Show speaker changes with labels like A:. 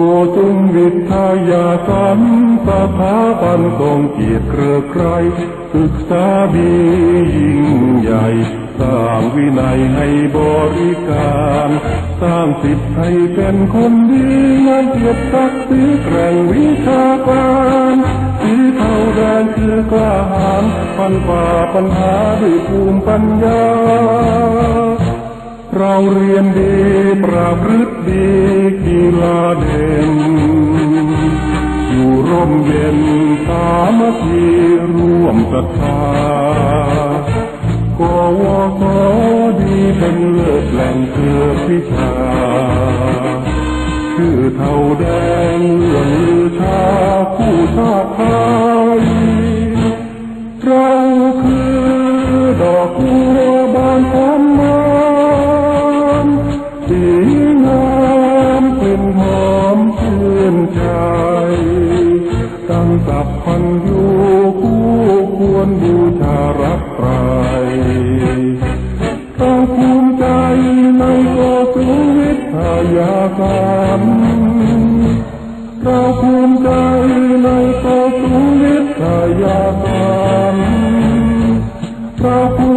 A: โกจุมวิทยาสันสถาบันทรงเกียรติเครือใครศึกษาดียิ่งใหญ่ สร้างวินัยให้บริการ สร้างสิทธิ์ให้เป็นคนดีงานเกียรติศักดิ์ศรีแกร่งวิชาการสีเทาแดงคือกล้าหาญปันฝ่าปัญหาด้วยภูมิปัญญา เราเรียนดีประพฤติดีกีฬาเด่น อยู่ร่มเย็นสามัคคีร่วมศรัทธากวสดีเป็นเลิศแหล่งเกือพิชา ชื่อเท่าแดงเรื่องชาผู้ชาติ ทายากรรมเราภูมิใจในตัวสุนิทายากรรมเราภู